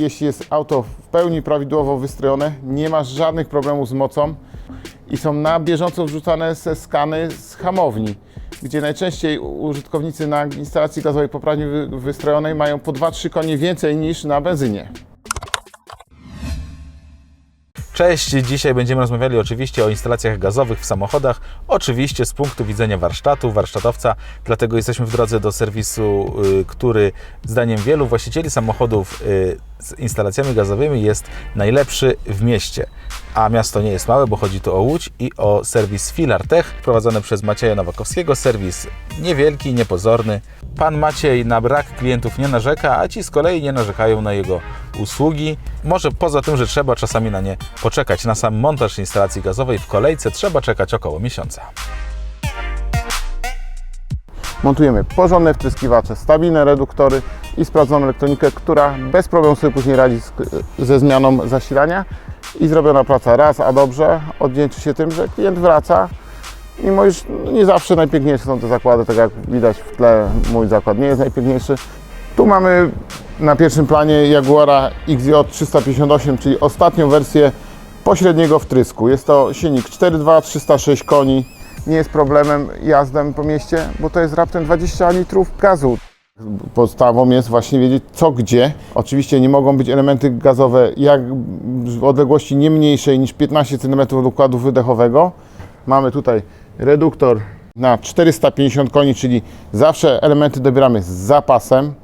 jeśli jest auto w pełni prawidłowo wystrojone, nie masz żadnych problemów z mocą i są na bieżąco wrzucane ze skany z hamowni, gdzie najczęściej użytkownicy na instalacji gazowej poprawnie wy- wystrojonej mają po 2-3 konie więcej niż na benzynie. Cześć, dzisiaj będziemy rozmawiali oczywiście o instalacjach gazowych w samochodach, oczywiście z punktu widzenia warsztatu, warsztatowca, dlatego jesteśmy w drodze do serwisu, y, który zdaniem wielu właścicieli samochodów y, z instalacjami gazowymi jest najlepszy w mieście. A miasto nie jest małe, bo chodzi tu o Łódź i o serwis Filar Tech, prowadzony przez Macieja Nowakowskiego. Serwis niewielki, niepozorny. Pan Maciej na brak klientów nie narzeka, a ci z kolei nie narzekają na jego usługi. Może poza tym, że trzeba czasami na nie poczekać. Na sam montaż instalacji gazowej w kolejce trzeba czekać około miesiąca. Montujemy porządne wtryskiwacze, stabilne reduktory i sprawdzoną elektronikę, która bez problemu sobie później radzi ze zmianą zasilania i zrobiona praca raz, a dobrze, oddzięczy się tym, że klient wraca, mimo iż nie zawsze najpiękniejsze są te zakłady, tak jak widać w tle mój zakład nie jest najpiękniejszy. Tu mamy na pierwszym planie Jaguara XJ 358, czyli ostatnią wersję pośredniego wtrysku. Jest to silnik 4.2, 306 koni. Nie jest problemem jazdem po mieście, bo to jest raptem 20 litrów gazu. Podstawą jest właśnie wiedzieć co gdzie. Oczywiście nie mogą być elementy gazowe jak w odległości nie mniejszej niż 15 cm od układu wydechowego. Mamy tutaj reduktor na 450 koni, czyli zawsze elementy dobieramy z zapasem.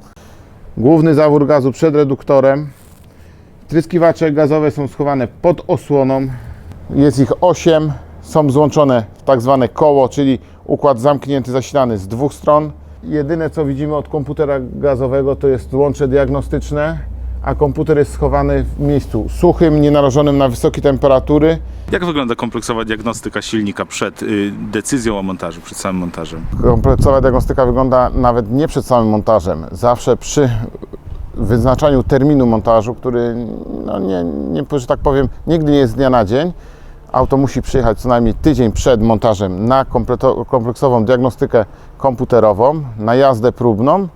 Główny zawór gazu przed reduktorem. Tryskiwacze gazowe są schowane pod osłoną. Jest ich 8. Są złączone w tak zwane koło, czyli układ zamknięty, zasilany z dwóch stron. Jedyne co widzimy od komputera gazowego to jest łącze diagnostyczne, a komputer jest schowany w miejscu suchym, nienarażonym na wysokie temperatury. Jak wygląda kompleksowa diagnostyka silnika przed y, decyzją o montażu, przed samym montażem? Kompleksowa diagnostyka wygląda nawet nie przed samym montażem, zawsze przy wyznaczaniu terminu montażu, który, no nie, nie, że tak powiem, nigdy nie jest z dnia na dzień. Auto musi przyjechać co najmniej tydzień przed montażem na kompleksową diagnostykę komputerową, na jazdę próbną.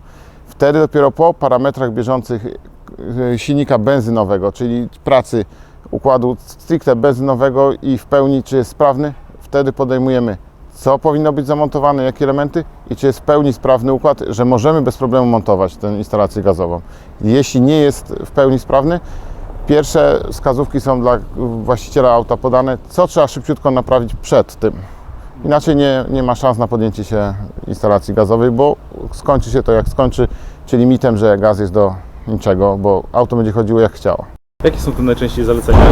Wtedy dopiero po parametrach bieżących y, silnika benzynowego, czyli pracy układu stricte benzynowego i w pełni czy jest sprawny, wtedy podejmujemy co powinno być zamontowane, jakie elementy i czy jest w pełni sprawny układ, że możemy bez problemu montować tę instalację gazową. Jeśli nie jest w pełni sprawny, pierwsze wskazówki są dla właściciela auta podane, co trzeba szybciutko naprawić przed tym. Inaczej nie, nie ma szans na podjęcie się instalacji gazowej, bo skończy się to jak skończy, czyli mitem, że gaz jest do niczego, bo auto będzie chodziło jak chciało. Jakie są tu najczęściej zalecenia?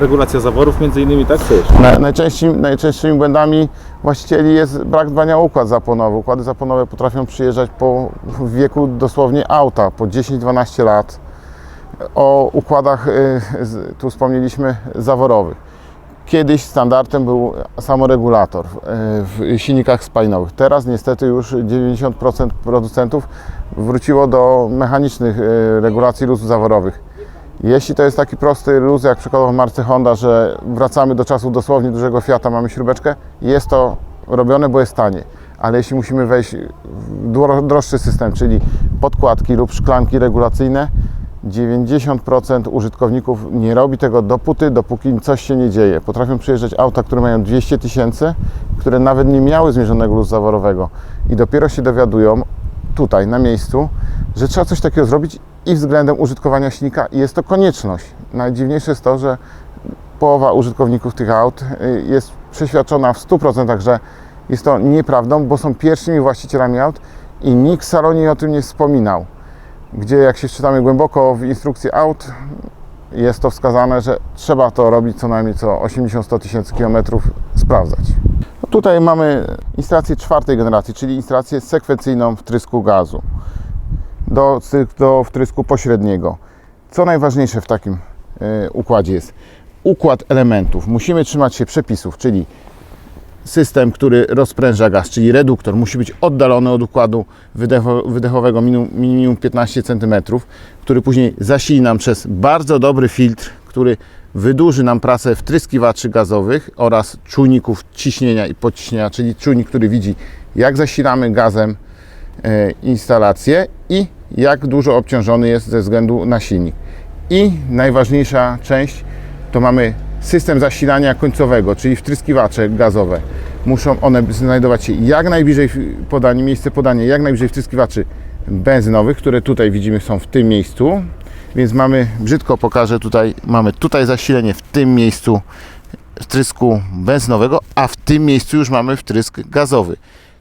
Regulacja zaworów między innymi, tak? Co jeszcze? Na, najczęściej, najczęstszymi błędami właścicieli jest brak dbania o układ zaponowy. Układy zaponowe potrafią przyjeżdżać po wieku dosłownie auta, po 10-12 lat. O układach, y, tu wspomnieliśmy, zaworowych. Kiedyś standardem był samoregulator w- w silnikach spalinowych. Teraz niestety już 90% producentów wróciło do mechanicznych y, regulacji luzów zaworowych. Jeśli to jest taki prosty luz, jak przykładowo w marce Honda, że wracamy do czasów dosłownie dużego Fiata, mamy śrubeczkę, jest to robione, bo jest tanie. Ale jeśli musimy wejść w dro- droższy system, czyli podkładki lub szklanki regulacyjne, 90% użytkowników nie robi tego dopóty, dopóki coś się nie dzieje. Potrafią przyjeżdżać auta, które mają 200 tysięcy, które nawet nie miały zmierzonego luzu zaworowego i dopiero się dowiadują tutaj, na miejscu, że trzeba coś takiego zrobić i względem użytkowania silnika i jest to konieczność. Najdziwniejsze jest to, że połowa użytkowników tych aut y, jest przeświadczona w 100%, że jest to nieprawdą, bo są pierwszymi właścicielami aut i nikt w salonie o tym nie wspominał. Gdzie jak się czytamy głęboko w instrukcji aut, jest to wskazane, że trzeba to robić co najmniej co 80-100 tysięcy kilometrów, sprawdzać. No tutaj mamy instalację czwartej generacji, czyli instalację sekwencyjną wtrysku gazu do, do wtrysku pośredniego. Co najważniejsze w takim y, układzie jest układ elementów. Musimy trzymać się przepisów, czyli system, który rozpręża gaz, czyli reduktor, musi być oddalony od układu wydecho, wydechowego minimum, minimum 15 cm, który później zasili nam przez bardzo dobry filtr, który wydłuży nam pracę wtryskiwaczy gazowych oraz czujników ciśnienia i podciśnienia, czyli czujnik, który widzi jak zasilamy gazem e, instalację i jak dużo obciążony jest ze względu na silnik. I najważniejsza część to mamy system zasilania końcowego, czyli wtryskiwacze gazowe. Muszą one znajdować się jak najbliżej miejsce podania, jak najbliżej wtryskiwaczy benzynowych, które tutaj widzimy są w tym miejscu. Więc mamy, brzydko pokażę tutaj, mamy tutaj zasilenie w tym miejscu wtrysku benzynowego, a w tym miejscu już mamy wtrysk gazowy.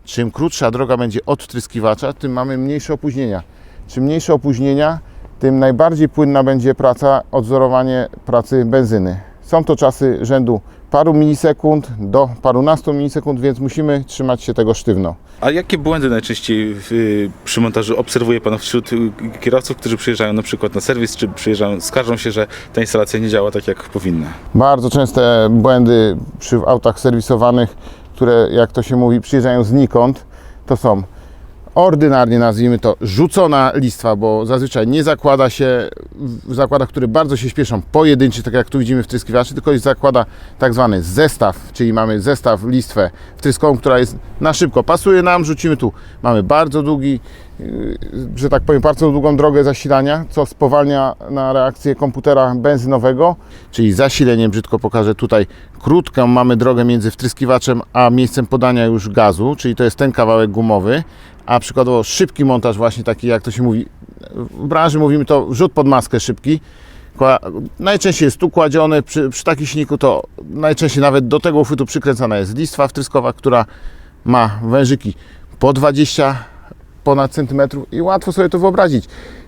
Czym krótsza droga będzie od wtryskiwacza, tym mamy mniejsze opóźnienia. Czym mniejsze opóźnienia, tym najbardziej płynna będzie praca, odzorowanie pracy benzyny. Są to czasy rzędu paru milisekund do parunastu milisekund, więc musimy trzymać się tego sztywno. A jakie błędy najczęściej y, przy montażu obserwuje Pan wśród y, kierowców, którzy przyjeżdżają na przykład na serwis, czy przyjeżdżają, skarżą się, że ta instalacja nie działa tak, jak powinna? Bardzo częste błędy przy autach serwisowanych, które jak to się mówi przyjeżdżają znikąd, to są ordynarnie nazwijmy to rzucona listwa, bo zazwyczaj nie zakłada się w zakładach, które bardzo się śpieszą pojedynczy, tak jak tu widzimy w tryskiwaczy, tylko zakłada tak zwany zestaw, czyli mamy zestaw listwę wtryskową, która jest na szybko, pasuje nam, rzucimy tu. Mamy bardzo długi, yy, że tak powiem, bardzo długą drogę zasilania, co spowalnia na reakcję komputera benzynowego, czyli zasileniem, brzydko pokażę tutaj, krótką mamy drogę między wtryskiwaczem a miejscem podania już gazu, czyli to jest ten kawałek gumowy, a przykładowo szybki montaż właśnie taki, jak to się mówi, w branży mówimy to wrzut pod maskę szybki, Najczęściej jest tu kładziony, przy, przy takim silniku to najczęściej nawet do tego uchwytu przykręcana jest listwa wtryskowa, która ma wężyki po 20 ponad centymetrów i łatwo sobie to wyobrazić,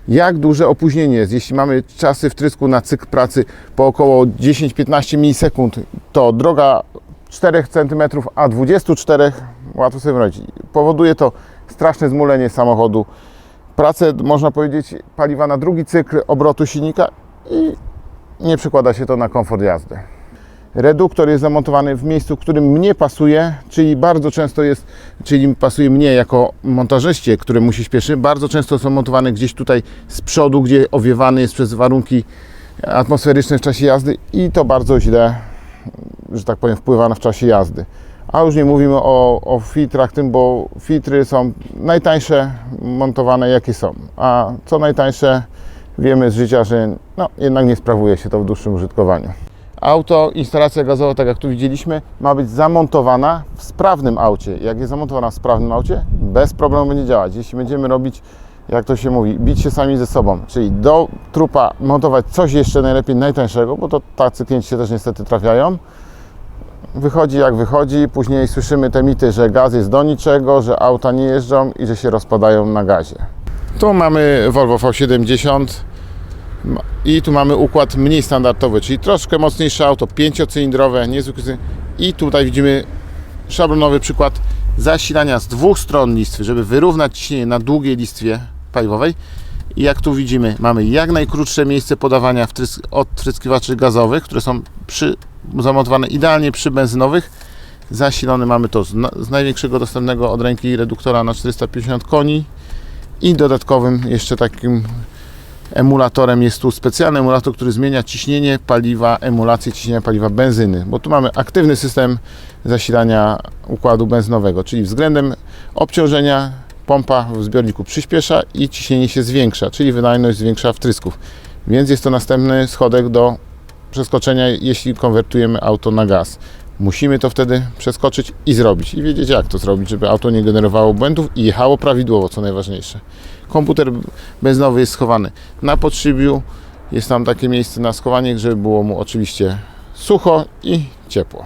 jak duże opóźnienie jest. Jeśli mamy czasy wtrysku na cykl pracy po około 10-15 milisekund, to droga 4 cm, a 24 łatwo sobie wyobrazić. Powoduje to straszne zmulenie samochodu, pracę, można powiedzieć, paliwa na drugi cykl obrotu silnika i nie przekłada się to na komfort jazdy. Reduktor jest zamontowany w miejscu, w którym mnie pasuje, czyli bardzo często jest, czyli pasuje mnie jako montażyście, który musi śpieszy, bardzo często są montowane gdzieś tutaj z przodu, gdzie owiewany jest przez warunki atmosferyczne w czasie jazdy i to bardzo źle, że tak powiem, wpływa na w czasie jazdy. A już nie mówimy o, o filtrach tym, bo filtry są najtańsze montowane jakie są, a co najtańsze wiemy z życia, że no, jednak nie sprawuje się to w dłuższym użytkowaniu. Auto, instalacja gazowa, tak jak tu widzieliśmy, ma być zamontowana w sprawnym aucie. Jak jest zamontowana w sprawnym aucie, bez problemu będzie działać. Jeśli będziemy robić, jak to się mówi, bić się sami ze sobą, czyli do trupa montować coś jeszcze najlepiej najtańszego, bo to tacy klienci się też niestety trafiają, wychodzi jak wychodzi, później słyszymy te mity, że gaz jest do niczego, że auta nie jeżdżą i że się rozpadają na gazie. Tu mamy Volvo V70 Ma- i tu mamy układ mniej standardowy, czyli troszkę mocniejsze auto, pięciocylindrowe, niezwykle. I tutaj widzimy szablonowy przykład zasilania z dwóch stron listwy, żeby wyrównać ciśnienie na długiej listwie paliwowej. I jak tu widzimy, mamy jak najkrótsze miejsce podawania wtrys- od wtryskiwaczy gazowych, które są przy, zamontowane idealnie przy benzynowych. Zasilony mamy to z, z największego dostępnego od ręki reduktora na 450 koni i dodatkowym jeszcze takim emulatorem jest tu specjalny emulator, który zmienia ciśnienie paliwa, emulację ciśnienia paliwa benzyny, bo tu mamy aktywny system zasilania układu benzynowego, czyli względem obciążenia pompa w zbiorniku przyspiesza i ciśnienie się zwiększa, czyli wydajność zwiększa wtrysków. Więc jest to następny schodek do przeskoczenia, jeśli konwertujemy auto na gaz. Musimy to wtedy przeskoczyć i zrobić. I wiedzieć, jak to zrobić, żeby auto nie generowało błędów i jechało prawidłowo, co najważniejsze. Komputer benzynowy jest schowany na podszybiu. Jest tam takie miejsce na schowanie, żeby było mu oczywiście sucho i ciepło,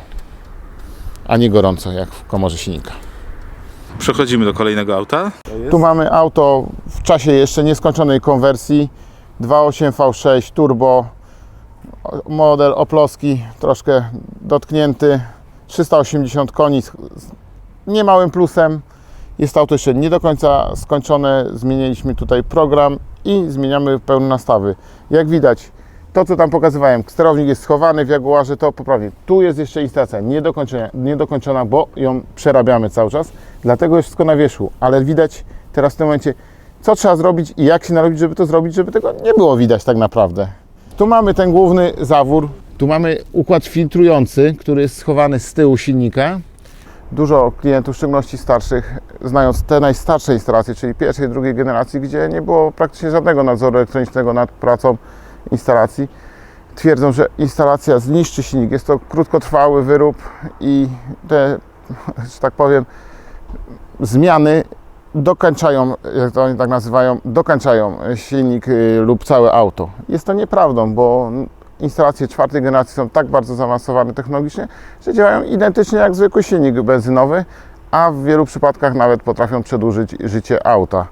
a nie gorąco, jak w komorze silnika. Przechodzimy do kolejnego auta. Tu mamy auto w czasie jeszcze nieskończonej konwersji 2.8 V6 turbo model Oploski troszkę dotknięty. 380 koni z niemałym plusem. Jest auto jeszcze nie do końca skończone. Zmieniliśmy tutaj program i zmieniamy pełne nastawy. Jak widać to co tam pokazywałem sterownik jest schowany w Jaguarze to poprawnie. Tu jest jeszcze instalacja niedokończona, niedokończona bo ją przerabiamy cały czas. Dlatego jest wszystko na wierzchu. Ale widać teraz w tym momencie co trzeba zrobić i jak się narobić, żeby to zrobić, żeby tego nie było widać tak naprawdę. Tu mamy ten główny zawór, tu mamy układ filtrujący, który jest schowany z tyłu silnika. Dużo klientów, w szczególności starszych, znając te najstarsze instalacje, czyli pierwszej, drugiej generacji, gdzie nie było praktycznie żadnego nadzoru elektronicznego nad pracą instalacji, twierdzą, że instalacja zniszczy silnik. Jest to krótkotrwały wyrób i te, że tak powiem, zmiany dokańczają, jak to oni tak nazywają, dokańczają silnik y, lub całe auto. Jest to nieprawdą, bo instalacje czwartej generacji są tak bardzo zaawansowane technologicznie, że działają identycznie jak zwykły silnik benzynowy, a w wielu przypadkach nawet potrafią przedłużyć życie auta.